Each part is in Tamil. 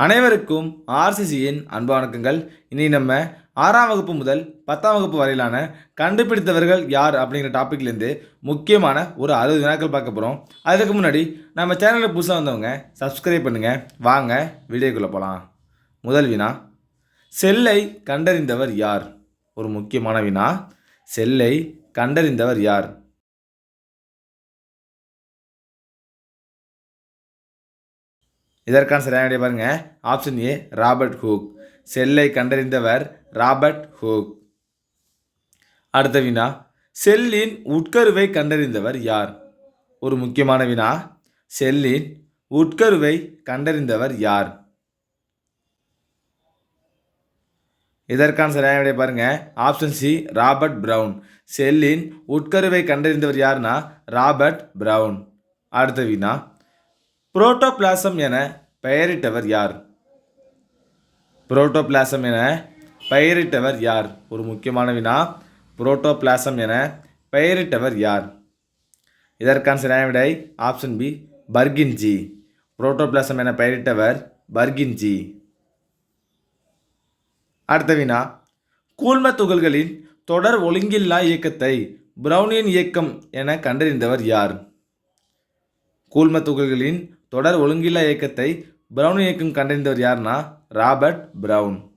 அனைவருக்கும் ஆர்சிசியின் அன்பு வணக்கங்கள். இனி நம்ம ஆறாம் வகுப்பு முதல் பத்தாம் வகுப்பு வரையிலான கண்டுபிடித்தவர்கள் யார் அப்படிங்கிற டாப்பிக்லேருந்து முக்கியமான ஒரு அறுபது வினாக்கள் பார்க்க போகிறோம் அதுக்கு முன்னாடி நம்ம சேனலில் புதுசாக வந்தவங்க சப்ஸ்கிரைப் பண்ணுங்கள் வாங்க வீடியோக்குள்ளே போகலாம் முதல் வினா செல்லை கண்டறிந்தவர் யார்? ஒரு முக்கியமான வினா செல்லை கண்டறிந்தவர் யார்? இதற்கான சரியான விடை பாருங்கள் ஆப்ஷன் ஏ ராபர்ட் ஹூக் செல்லை கண்டறிந்தவர் ராபர்ட் ஹூக் அடுத்த வினா செல்லின் உட்கருவை கண்டறிந்தவர் யார்? ஒரு முக்கியமான வினா செல்லின் உட்கருவை கண்டறிந்தவர் யார்? இதற்கான சரியான விடை பாருங்கள் ஆப்ஷன் சி ராபர்ட் ப்ரவுன் செல்லின் உட்கருவை கண்டறிந்தவர் யாருன்னா ராபர்ட் ப்ரவுன் அடுத்த வினா புரோட்டோபிளாசம் என பெயரிட்டவர் யார்? புரோட்டோபிளாசம் என பெயரிட்டவர் யார்? ஒரு முக்கியமான வினா. புரோட்டோபிளாசம் என பெயரிட்டவர் யார்? இதற்கான சரியான விடை ஆப்ஷன் பி பர்கின்ஜி. புரோட்டோபிளாசம் என பெயரிட்டவர் பர்கின்ஜி. அடுத்த வினா. கூழ்ம துகள்களின் தொடர் ஒழுங்கில்லா இயக்கத்தை பிரவுனியன் இயக்கம் என கண்டறிந்தவர் யார்? கூழ்ம துகள்களின் தொடர் ஒழுங்கில்லா இயக்கத்தை பிரவுன் இயக்கம் கண்டறிந்தவர் யாருன்னா ராபர்ட் பிரவுன்.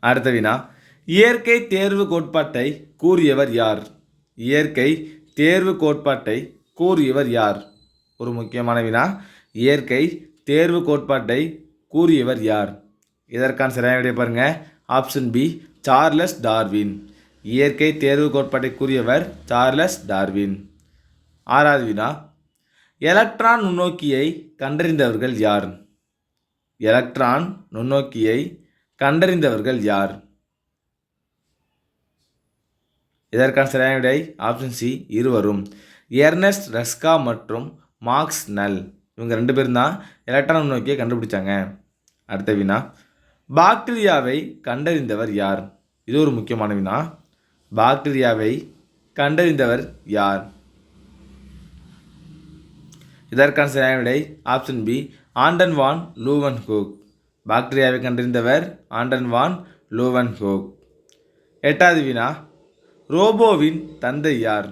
அடுத்த வினா இயற்கை தேர்வு கோட்பாட்டை கூறியவர் யார்? இயற்கை தேர்வு கோட்பாட்டை கூறியவர் யார்? ஒரு முக்கியமான வினா இயற்கை தேர்வு கோட்பாட்டை கூறியவர் யார்? இதற்கான சரியான விடைய பாருங்க. Option B Charles Darwin. இயற்கை தேர்வு கோட்பாட்டை கூறியவர் சார்லஸ் டார்வின். ஆறாவது வினா எலக்ட்ரான் நுண்ணோக்கியை கண்டறிந்தவர்கள் யார்? எலக்ட்ரான் நுண்ணோக்கியை கண்டறிந்தவர்கள் யார்? இதற்கான சரியான விடை ஆப்ஷன் சி இருவரும். எர்னஸ்ட் ரஸ்கா மற்றும் மார்க்ஸ் நல். இவங்க ரெண்டு பேரும் தான் எலக்ட்ரான் நுண்ணோக்கியை கண்டுபிடிச்சாங்க. அடுத்த வினா பாக்டீரியாவை கண்டறிந்தவர் யார்? இது ஒரு முக்கியமான வினா. பாக்டீரியாவை கண்டறிந்தவர் யார்? இதற்கான சரியான விடை option B Anton van Leeuwenhoek பாக்டீரியாவை கண்டறிந்தவர் ஆண்டன் வான் லூவன் ஹூக் எட்டாவது வினா ரோபோவின் தந்தை யார்?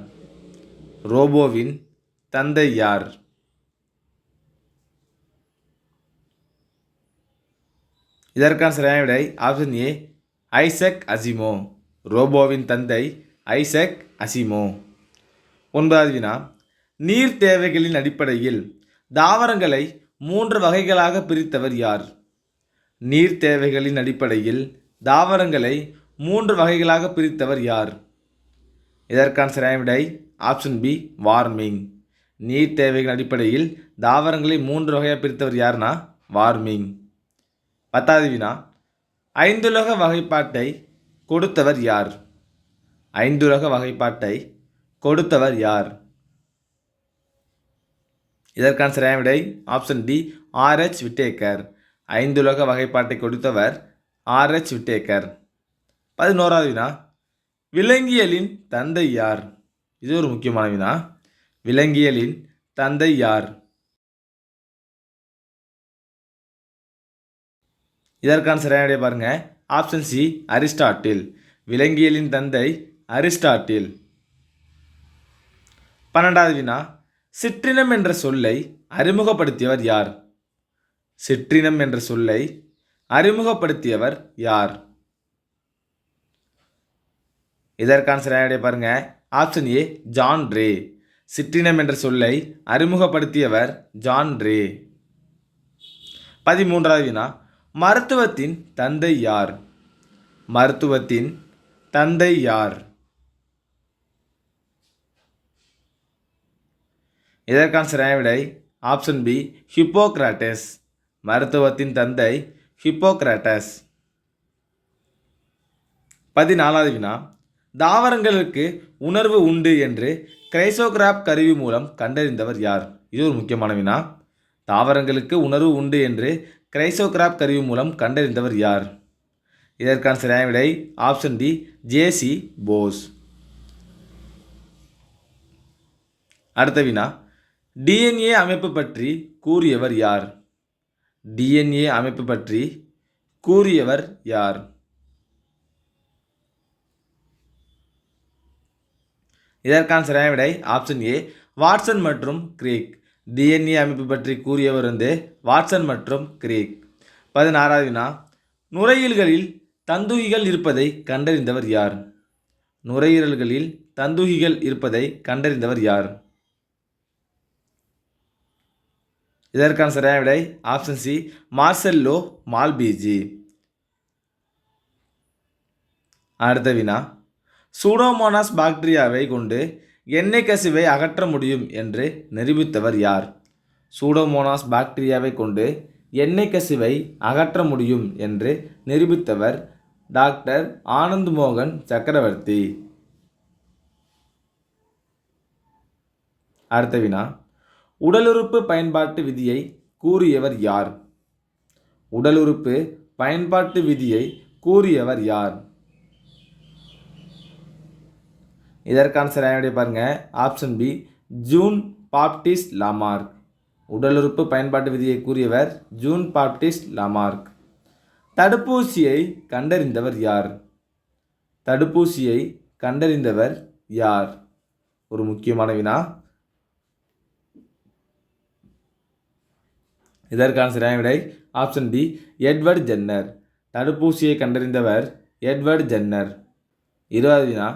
ரோபோவின் தந்தை யார்? இதற்கான சரியான விடை ஆப்ஷன் ஏ ஐசக் அசிமோ. ரோபோவின் தந்தை ஐசக் அசிமோ. ஒன்பதாவது வினா நீர் தேவைகளின் அடிப்படையில் தாவரங்களை மூன்று வகைகளாக பிரித்தவர் யார்? நீர் தேவைகளின் அடிப்படையில் தாவரங்களை மூன்று வகைகளாக பிரித்தவர் யார்? இதற்கான சரியான விடை ஆப்ஷன் பி வார்மிங் நீர் தேவைகள் அடிப்படையில் தாவரங்களை மூன்று வகையாக பிரித்தவர் யாருன்னா வார்மிங் பத்தாவது வினா. ஐந்துலக வகைப்பாட்டை கொடுத்தவர் யார்? ஐந்துலக வகைப்பாட்டை கொடுத்தவர் யார்? இதற்கான சரியான விடை option D R H Whittaker. ஐந்துலக வகைப்பாட்டை கொடுத்தவர் ஆர்ஹெச் விட்டேக்கர். பதினோராவது வினா விலங்கியலின் தந்தை யார்? இது ஒரு முக்கியமான வினா. விலங்கியலின் தந்தை யார்? இதற்கான சரியான விடை பாருங்கள் ஆப்ஷன் சி அரிஸ்டாட்டில். விலங்கியலின் தந்தை அரிஸ்டாட்டில். பன்னெண்டாவது வினா சிற்றினம் என்ற சொல்லை அறிமுகப்படுத்தியவர் யார்? சிற்றினம் என்ற சொல்லை அறிமுகப்படுத்தியவர் யார்? இதற்கான சரியான பாருங்க. ஆப்ஷன் ஏ ஜான் ரே சிற்றினம் என்ற சொல்லை அறிமுகப்படுத்தியவர் ஜான் ரே பதிமூன்றாவது வினா மருத்துவத்தின் தந்தை யார்? மருத்துவத்தின் தந்தை யார்? இதற்கான சரியான விடை ஆப்ஷன் பி ஹிப்போக்ராட்டஸ். மருத்துவத்தின் தந்தை ஹிப்போக்ராட்டஸ். பதினாலாவது வினா. தாவரங்களுக்கு உணர்வு உண்டு என்று கிரைசோகிராப் கருவி மூலம் கண்டறிந்தவர் யார்? இது ஒரு முக்கியமான வினா. தாவரங்களுக்கு உணர்வு உண்டு என்று கிரைசோகிராப் கருவி மூலம் கண்டறிந்தவர் யார்? இதற்கான சரியான விடை ஆப்ஷன் டி ஜேசி போஸ். அடுத்த வினா. டிஎன்ஏ அமைப்பு பற்றி கூறியவர் யார்? டிஎன்ஏ அமைப்பு பற்றி கூறியவர் யார்? இதற்கான சரியான விடை ஆப்ஷன் ஏ வாட்சன் மற்றும் கிரீக் டிஎன்ஏ அமைப்பு பற்றி கூறியவர் வந்து வாட்சன் மற்றும் கிரீக் பதினாறாவது வினா நுரையீரல்களில் தந்துகிகள் இருப்பதை கண்டறிந்தவர் யார்? நுரையீரல்களில் தந்துகிகள் இருப்பதை கண்டறிந்தவர் யார்? இதற்கான சரியான விடை ஆப்ஷன் சி மார்செல்லோ மால்பீஜி. அடுத்த வினா சூடோமோனாஸ் பாக்டீரியாவை கொண்டு எண்ணெய் கசிவை அகற்ற முடியும் என்று நிரூபித்தவர் யார்? சூடோமோனாஸ் பாக்டீரியாவை கொண்டு எண்ணெய் கசிவை அகற்ற முடியும் என்று நிரூபித்தவர் டாக்டர் ஆனந்த் மோகன் சக்கரவர்த்தி. அடுத்த வினா உடலுறுப்பு பயன்பாட்டு விதியை கூறியவர் யார்? உடலுறுப்பு பயன்பாட்டு விதியை கூறியவர் யார்? இதற்கான சரியான பாருங்க. Option B Jean Baptiste Lamarck உடலுறுப்பு பயன்பாட்டு விதியை கூறியவர் ஜூன் பாப்டிஸ்ட் லாமார்க் தடுப்பூசியை கண்டறிந்தவர் யார்? தடுப்பூசியை கண்டறிந்தவர் யார்? ஒரு முக்கியமான வினா. இதற்கான சரியான விடை? ஆப்ஷன் டி எட்வர்ட் ஜென்னர் தடுப்பூசியை கண்டறிந்தவர் எட்வர்ட் ஜென்னர் இருபது வினா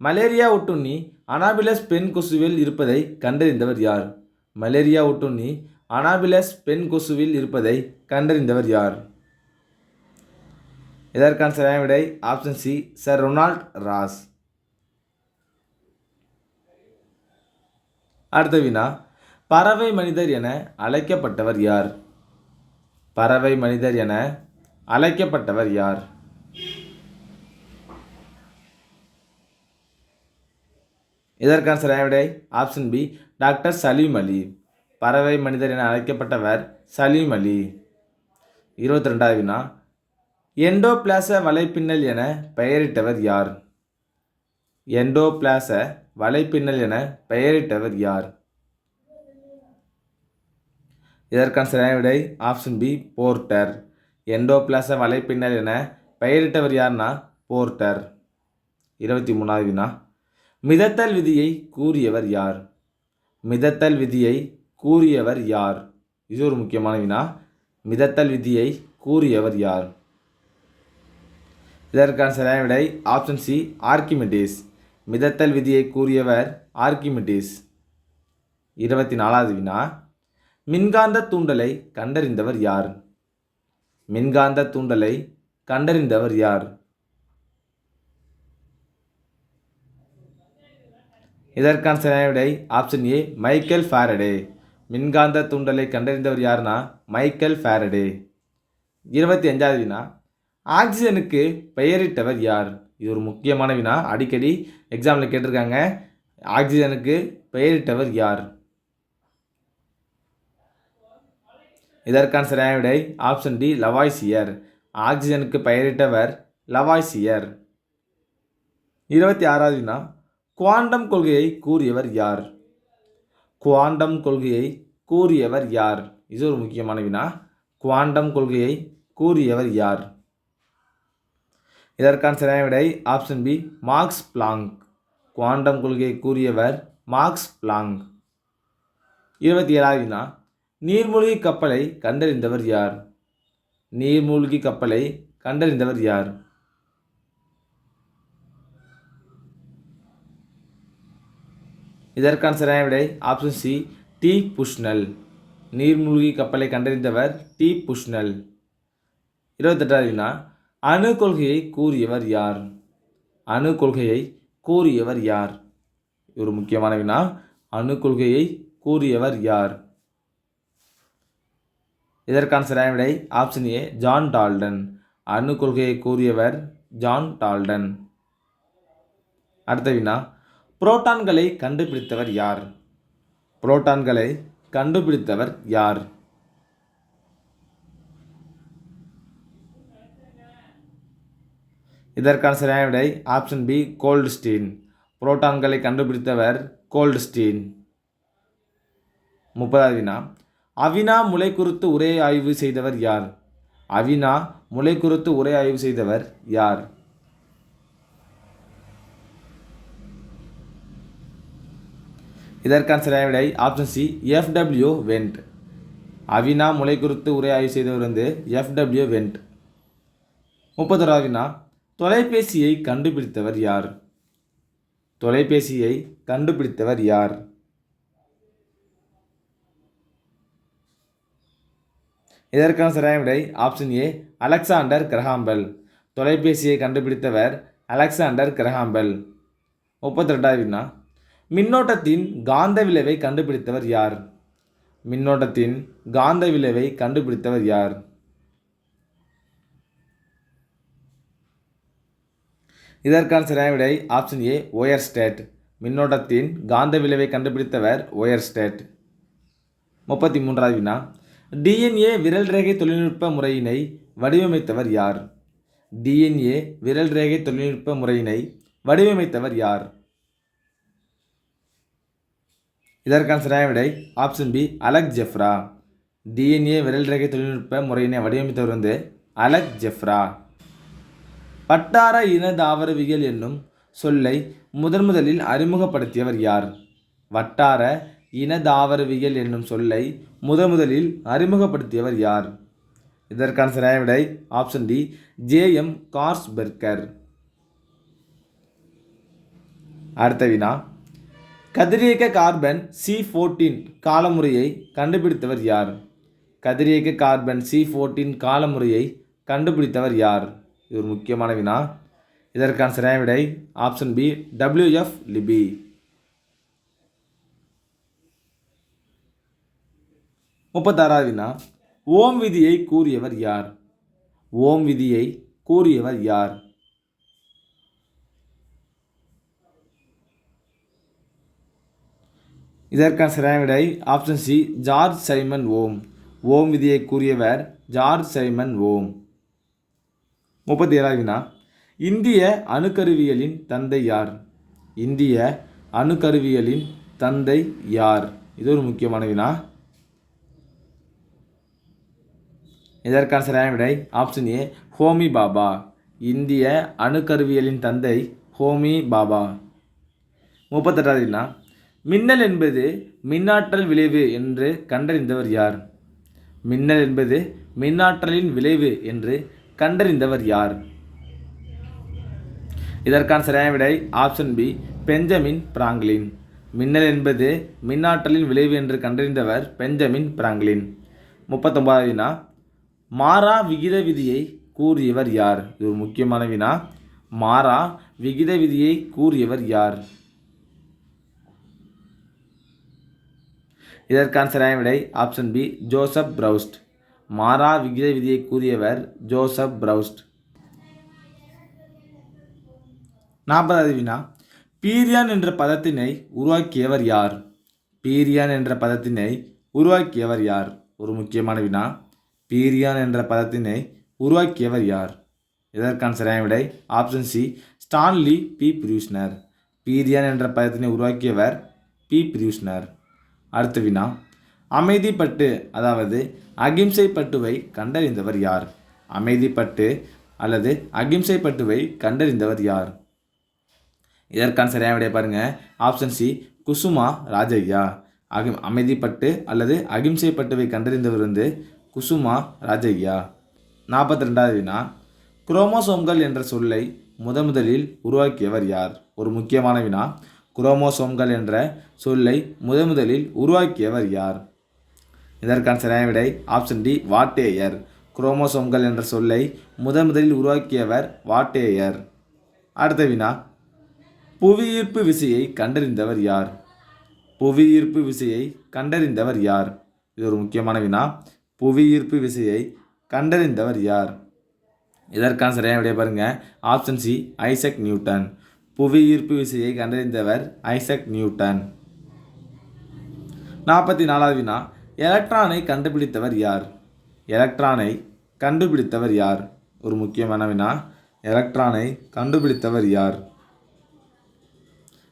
மலேரியா ஒட்டுண்ணி அனாபிலஸ் பெண் கொசுவில் இருப்பதை கண்டறிந்தவர் யார்? மலேரியா ஒட்டுண்ணி அனாபிலஸ் பெண் கொசுவில் இருப்பதை கண்டறிந்தவர் யார்? இதற்கான சரியான விடை? Option C sir Ronald Ross அடுத்த வினா பறவை மனிதர் என அழைக்கப்பட்டவர் யார்? பறவை மனிதர் என அழைக்கப்பட்டவர் யார்? இதற்கான சரியான விடை? Option B doctor Salim Ali. பறவை மனிதர் என அழைக்கப்பட்டவர் சலீம் அலி. இருபத்தி ரெண்டாவது வினா. எண்டோபிளாச வலைப்பின்னல் என பெயரிட்டவர் யார்? எண்டோபிளாச வலைப்பின்னல் என பெயரிட்டவர் யார்? இதற்கான சரியான விடை ஆப்ஷன் பி போர்ட்டர் எண்டோபிளாச வலைப்பின்னல் என பெயரிட்டவர் யார்னா? போர்ட்டர் இருபத்தி மூணாவது வினா. மிதத்தல் விதியை கூறியவர் யார்? மிதத்தல் விதியை கூறியவர் யார்? இது ஒரு முக்கியமான வினா. மிதத்தல் விதியை கூறியவர் யார்? இதற்கான சரியான விடை ஆப்ஷன் சி ஆர்கிமிடிஸ் மிதத்தல் விதியை கூறியவர் ஆர்கிமிடிஸ் இருபத்தி நாலாவது வினா. மின்காந்த தூண்டலை கண்டறிந்தவர் யார்? மின்காந்த தூண்டலை கண்டறிந்தவர் யார்? இதற்கான சரியான விடை ஆப்ஷன் ஏ மைக்கேல் ஃபாரடே மின்காந்த தூண்டலை கண்டறிந்தவர் யாருன்னா மைக்கேல் ஃபாரடே இருபத்தி அஞ்சாவது வினா ஆக்சிஜனுக்கு பெயரிட்டவர் யார்? இது ஒரு முக்கியமான வினா. அடிக்கடி எக்ஸாமில் கேட்டிருக்காங்க. ஆக்சிஜனுக்கு பெயரிட்டவர் யார்? இதற்கான சரியான விடை ஆப்ஷன் டி லவாய்சியர் ஆக்சிஜனுக்கு பெயரிட்டவர் லவாய்சியர் இருபத்தி ஆறாவது வினா குவாண்டம் கொள்கையை கூறியவர் யார்? குவாண்டம் கொள்கையை கூறியவர் யார்? இது ஒரு முக்கியமான வினா. குவாண்டம் கொள்கையை கூறியவர் யார்? இதற்கான சரியான விடை option B Max Planck quantum கொள்கையை கூறியவர் மார்க்ஸ் பிளாங்க் இருபத்தி ஏழாவது வினா நீர்மூழ்கி கப்பலை கண்டறிந்தவர் யார்? நீர்மூழ்கி கப்பலை கண்டறிந்தவர் யார்? இதற்கான சரியான விடை? ஆப்ஷன் சி டி புஷ்னல் நீர்மூழ்கி கப்பலை கண்டறிந்தவர் டி புஷ்னல் இருபத்தெட்டாவது வினா அணு கொள்கையை கூறியவர் யார்? அணு கொள்கையை கூறியவர் யார்? ஒரு முக்கியமான வினா அணு கொள்கையை கூறியவர் யார்? இதற்கான சரியான விடை ஆப்ஷன் ஏ ஜான் டால்டன் அணு கொள்கையை கூறியவர் ஜான் டால்டன் அடுத்த வினா புரோட்டான்களை கண்டுபிடித்தவர் யார்? புரோட்டான்களை கண்டுபிடித்தவர் யார்? இதற்கான சரியான விடை ஆப்ஷன் பி கோல்டுஸ்டீன் புரோட்டான்களை கண்டுபிடித்தவர் கோல்டுஸ்டீன் முப்பதாவது வினா அவினா முளை குறித்து உரை ஆய்வு செய்தவர் யார்? அவினா முளை குறித்து உரை ஆய்வு செய்தவர் யார்? இதற்கான சரியான விடை option C F W Went Avina முளை குறித்து உரை ஆய்வு செய்தவர் வந்து எஃப்டபிள்யூ வெண்ட் முப்பத்தொராவது வினா தொலைபேசியை கண்டுபிடித்தவர் யார்? தொலைபேசியை கண்டுபிடித்தவர் யார்? இதற்கான சரியான விடை ஆப்ஷன் ஏ அலெக்சாண்டர் கிரஹாம்பெல் தொலைபேசியை கண்டுபிடித்தவர் அலெக்சாண்டர் கிரஹாம்பெல் முப்பத்தி ரெண்டாவது வினா. மின்னோட்டத்தின் காந்த விளைவை கண்டுபிடித்தவர் யார்? மின்னோட்டத்தின் காந்த விளைவை கண்டுபிடித்தவர் யார்? இதற்கான சரியான விடை ஆப்ஷன் ஏ ஒயர் ஸ்டேட் மின்னோட்டத்தின் காந்த விளைவை கண்டுபிடித்தவர் ஒயர் ஸ்டேட் முப்பத்தி மூன்றாவது வினா. டிஎன்ஏ விரல் ரேகை தொழில்நுட்ப முறையினை வடிவமைத்தவர் யார்? டிஎன்ஏ விரல் ரேகை தொழில்நுட்ப முறையினை வடிவமைத்தவர் யார்? இதற்கான சரியான விடை option B Alec Jeffreys. DNA விரல் ரேகை தொழில்நுட்ப முறையினை வடிவமைத்தவர் வந்து அலக் ஜெஃப்ரா. வட்டார இன தாவரவியல் என்னும் சொல்லை முதன் முதலில் அறிமுகப்படுத்தியவர் யார்? வட்டார இன தாவரவியல் என்னும் சொல்லை முதலில் அறிமுகப்படுத்தியவர் யார்? இதற்கான சரியான விடை ஆப்ஷன் டி ஜேஎம் கார்ஸ்பெர்கர் அடுத்த வினா கதிரியக்க கார்பன் சி ஃபோர்டீன் காலமுறையை கண்டுபிடித்தவர் யார்? கதிரியக்க கார்பன் சி ஃபோர்டீன் காலமுறையை கண்டுபிடித்தவர் யார்? இது ஒரு முக்கியமான வினா. இதற்கான சரியான விடை ஆப்ஷன் பி டபிள்யூஎஃப் லிபி முப்பத்தாறாவது வினா ஓம் விதியை கூறியவர் யார்? ஓம் விதியை கூறியவர் யார்? இதற்கான சரியான விடை option C George Simon Ohm. Ohm விதியை கூறியவர் ஜார்ஜ் சைமன் ஓம். முப்பத்தி ஏழாவது வினா இந்திய அணுக்கருவியலின் தந்தை யார்? இந்திய அணுக்கருவியலின் தந்தை யார்? இது ஒரு முக்கியமான வினா இதற்கான சரியான விடை ஆப்ஷன் ஏ ஹோமி பாபா. இந்திய அணுக்கருவியலின் தந்தை ஹோமி பாபா. முப்பத்தெட்டாவதுனா மின்னல் என்பது மின்னாற்றல் விளைவு என்று கண்டறிந்தவர் யார்? மின்னல் என்பது மின்னாற்றலின் விளைவு என்று கண்டறிந்தவர் யார்? இதற்கான சரியான விடை ஆப்ஷன் பி பெஞ்சமின் பிராங்க்லின். மின்னல் என்பது மின்னாற்றலின் விளைவு என்று கண்டறிந்தவர் பெஞ்சமின் பிராங்க்லின். முப்பத்தொன்பதாவதுனா மாறா விகித விதியை கூறியவர் யார்? இது ஒரு முக்கியமான வினா. மாறா விகித விதியை கூறியவர் யார்? இதற்கான சரியான விடை ஆப்ஷன் பி ஜோசப் பிரவுஸ்ட் மாறா விகித விதியை கூறியவர் ஜோசப் பிரவுஸ்ட் நாற்பதாவது வினா. பீரியான் என்ற பதத்தினை உருவாக்கியவர் யார்? பீரியான் என்ற பதத்தினை உருவாக்கியவர் யார்? ஒரு முக்கியமான வினா. பீரியான் என்ற பதத்தினை உருவாக்கியவர் யார்? இதற்கான சரியான விடை? Option C Stanley B Prusiner prion என்ற பதத்தினை உருவாக்கியவர் பி பிரியூஷ்னர் அடுத்த வினா அமைதி பட்டு அதாவது அகிம்சை பட்டுவை கண்டறிந்தவர் யார்? அமைதி பட்டு அல்லது அகிம்சை பட்டுவை கண்டறிந்தவர் யார்? இதற்கான சரியான விடைய பாருங்க. ஆப்ஷன் சி குசுமா ராஜையா அகி அமைதிப்பட்டு அல்லது அகிம்சை பட்டுவை கண்டறிந்தவர் வந்து குசுமா ராஜய்யா. நாற்பத்தி ரெண்டாவது வினா. குரோமோசோம்கள் என்ற சொல்லை முதமுதலில் உருவாக்கியவர் யார்? ஒரு முக்கியமான வினா. குரோமோசோம்கள் என்ற சொல்லை முதமுதலில் உருவாக்கியவர் யார்? இதற்கான சரியான விடை ஆப்ஷன் டி வாட்டேயர். குரோமோசோம்கள் என்ற சொல்லை முதன்முதலில் உருவாக்கியவர் வாட்டேயர். அடுத்த வினா. புவியீர்ப்பு விசையை கண்டறிந்தவர் யார்? புவியீர்ப்பு விசையை கண்டறிந்தவர் யார்? இது ஒரு முக்கியமான வினா. புவியீர்ப்பு விசையை கண்டறிந்தவர் யார்? இதற்கான சரியான விடைய பாருங்க. ஆப்ஷன் சி ஐசக் நியூட்டன் புவி ஈர்ப்பு விசையை கண்டறிந்தவர் ஐசக் நியூட்டன் நாற்பத்தி நாலாவது வினா எலக்ட்ரானை கண்டுபிடித்தவர் யார்? எலக்ட்ரானை கண்டுபிடித்தவர் யார்? ஒரு முக்கியமான வினா எலக்ட்ரானை கண்டுபிடித்தவர் யார்?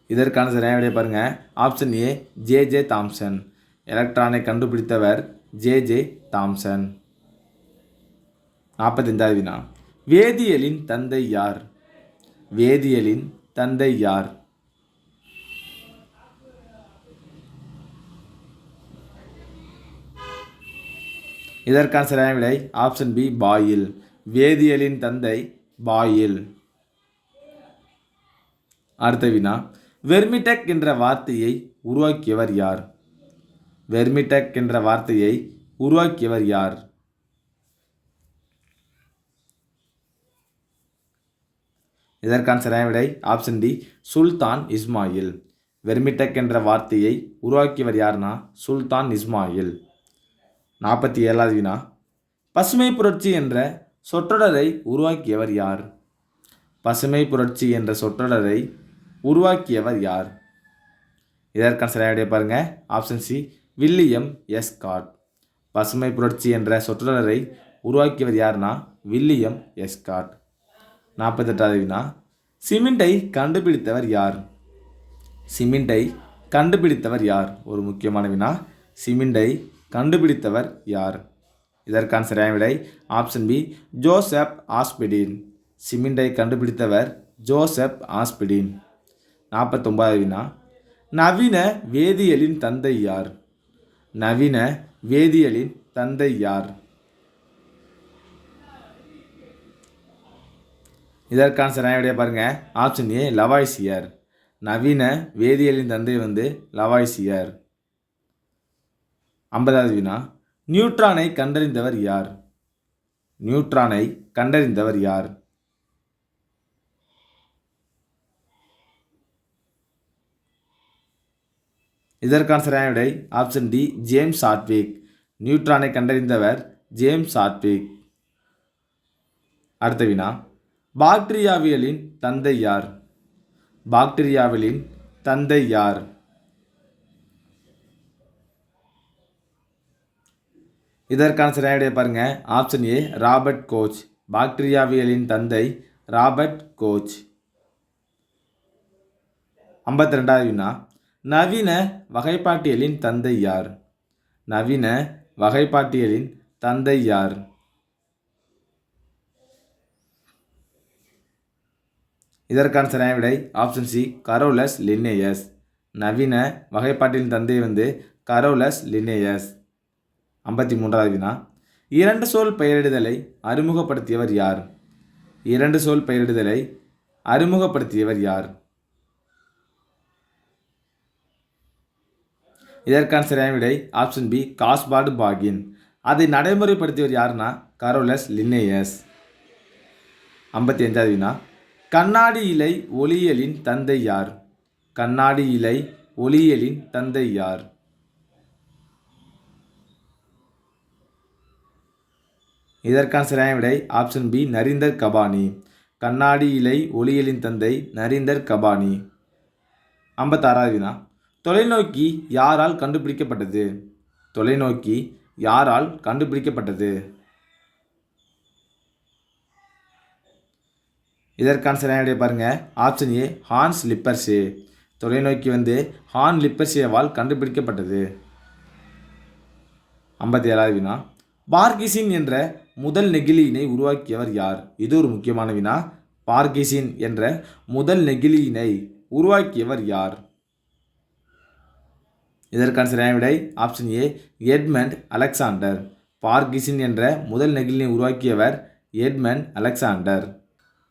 இதற்கான சரியான விடைய பாருங்க. Option A J J Thomson எலக்ட்ரானை கண்டுபிடித்தவர் ஜே ஜே தாம்சன். நாற்பத்தஞ்சாவது வினா. வேதியியலின் தந்தை யார்? வேதியியலின் தந்தை யார்? இதற்கான சரியான விடை ஆப்ஷன் பி பாயில். வேதியியலின் தந்தை பாயில். அடுத்த வினா. வெர்மிடெக் என்ற வார்த்தையை உருவாக்கியவர் யார்? வெர்மிடெக் என்ற வார்த்தையை உருவாக்கியவர் யார்? இதற்கான சரியான விடை option D Sultan Ismail. Vermitech என்ற வார்த்தையை உருவாக்கியவர் யார்னா? சுல்தான் இஸ்மாயில். நாற்பத்தி ஏழாவது வினா. பசுமை புரட்சி என்ற சொற்றொடரை உருவாக்கியவர் யார்? பசுமை புரட்சி என்ற சொற்றொடரை உருவாக்கியவர் யார்? இதற்கான சரியான விடை option C William S. Gaud. பசுமை புரட்சி என்ற சொற்றொடரை உருவாக்கியவர் யார்னா வில்லியம் எஸ்காட் நாற்பத்தெட்டாவது வினா சிமெண்டை கண்டுபிடித்தவர் யார்? சிமெண்டை கண்டுபிடித்தவர் யார்? ஒரு முக்கியமான வினா. சிமெண்டை கண்டுபிடித்தவர் யார்? இதற்கான சரியான விடை ஆப்ஷன் பி ஜோசப் ஆஸ்பிடின். சிமெண்டை கண்டுபிடித்தவர் ஜோசப் ஆஸ்பிடின். நாற்பத்தொன்பதாவது வினா. நவீன வேதியியலின் தந்தை யார்? நவீன வேதியியலின் தந்தை யார்? இதற்கான சரியான விடையை பாருங்கள் ஆப்ஷன் ஏ லவாய்சியர் நவீன வேதியியலின் தந்தை வந்து லவாய்சியர் ஐம்பதாவது வினா. நியூட்ரானை கண்டறிந்தவர் யார்? நியூட்ரானை கண்டறிந்தவர் யார்? இதற்கான சரியான விடை ஆப்ஷன் டி ஜேம்ஸ் ஆட்விக் நியூட்ரானை கண்டறிந்தவர் ஜேம்ஸ் ஆட்விக் அடுத்த வினா. பாக்டீரியாவியலின் தந்தை யார்? பாக்டீரியாவிலின் தந்தை யார்? இதற்கான சரியான விடையை பாருங்க. ஆப்ஷன் ஏ ராபர்ட் கோச் பாக்டீரியாவியலின் தந்தை ராபர்ட் கோச் ஐம்பத்தி ரெண்டாவது வினா. நவீன வகைப்பாட்டியலின் தந்தை யார்? நவீன வகைப்பாட்டியலின் தந்தை யார்? இதற்கான சரியான விடை ஆப்ஷன் சி கரோலஸ் லின்னேயஸ் நவீன வகைப்பாட்டியலின் தந்தை வந்து கரோலஸ் லின்னேயஸ் ஐம்பத்தி மூன்றாவது வினா இரண்டு சொல் பெயரிடுதலை அறிமுகப்படுத்தியவர் யார்? இரண்டு சொல் பெயரிடுதலை அறிமுகப்படுத்தியவர் யார்? இதற்கான சரியான விடை ஆப்ஷன் பி காஸ்பார்டு பாகின் அதை நடைமுறைப்படுத்தியவர் யாருன்னா கரோலஸ் லின்னேயஸ். ஐம்பத்தி அஞ்சாவது வினா. கண்ணாடி இலை ஒளியியலின் தந்தை யார்? கண்ணாடி இலை ஒளியியலின் தந்தை யார்? இதற்கான சரியான விடை ஆப்ஷன் பி நரிந்தர் கபானி. கண்ணாடி இலை ஒளியலின் தந்தை நரிந்தர் கபானி. ஐம்பத்தாறாவது வினா. தொலைநோக்கி யாரால் கண்டுபிடிக்கப்பட்டது? தொலைநோக்கி யாரால் கண்டுபிடிக்கப்பட்டது? இதற்கான சரியான பாருங்கள் ஆப்ஷன் ஏ ஹான்ஸ் லிப்பர்ஸே தொலைநோக்கி வந்து ஹான் லிப்பர்சேவால் கண்டுபிடிக்கப்பட்டது. ஐம்பத்தி ஏழாவது வினா. பார்கிசின் என்ற முதல் நெகிழியினை உருவாக்கியவர் யார்? இது ஒரு முக்கியமான வினா. பார்கிசின் என்ற முதல் நெகிழியினை உருவாக்கியவர் யார்? இதற்கான சரியான விடை option A Edmund Alexander Parkesine என்ற முதல் நெகிழினை உருவாக்கியவர் எட்மண்ட் அலெக்சாண்டர்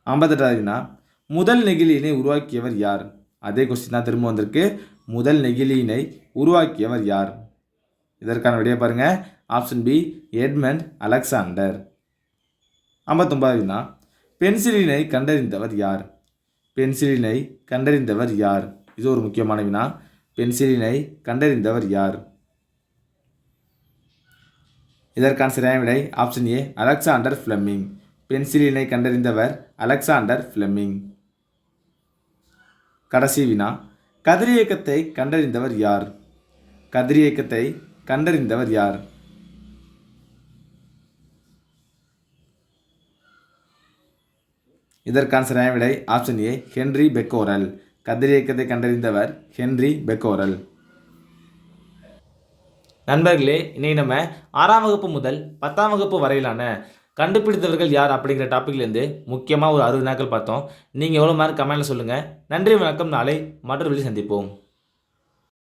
ஐம்பத்தெட்டாவது வினா முதல் நெகிழியினை உருவாக்கியவர் யார்? அதே கொஸ்டின் தான் திரும்ப வந்திருக்கு. முதல் நெகிழியினை உருவாக்கியவர் யார்? இதற்கான விடையை பாருங்கள் ஆப்ஷன் பி எட்மண்ட் அலெக்சாண்டர் ஐம்பத்தொம்பதாவது வினா பென்சிலினை கண்டறிந்தவர் யார்? பென்சிலினை கண்டறிந்தவர் யார்? இது ஒரு முக்கியமான வினா பென்சிலினை கண்டறிந்தவர் யார்? இதற்கான சரியான விடை ஆப்ஷன் ஏ அலெக்சாண்டர் ஃப்ளெமிங். பென்சிலினை கண்டறிந்தவர் அலெக்சாண்டர் ஃப்ளெமிங். கடைசி வினா கதிரியக்கத்தை கண்டறிந்தவர் யார்? கதிரியக்கத்தை கண்டறிந்தவர் யார்? இதற்கான சரியான விடை ஆப்ஷன் ஏ ஹென்றி பெக்கோரல். கதிரியக்கத்தை கண்டறிந்தவர் ஹென்றி பெக்கோரல். நண்பர்களே இன்னைக்கு நம்ம ஆறாம் வகுப்பு முதல் பத்தாம் வகுப்பு வரையிலான கண்டுபிடித்தவர்கள் யார் அப்படிங்கிற டாப்பிக்லேருந்து முக்கியமாக ஒரு அறுபது நாட்கள் பார்த்தோம். நீங்கள் எவ்வளோ மாதிரி கமெண்ட்டில் சொல்லுங்கள் நன்றி வணக்கம். நாளை மற்றொரு வீடியோ சந்திப்போம்.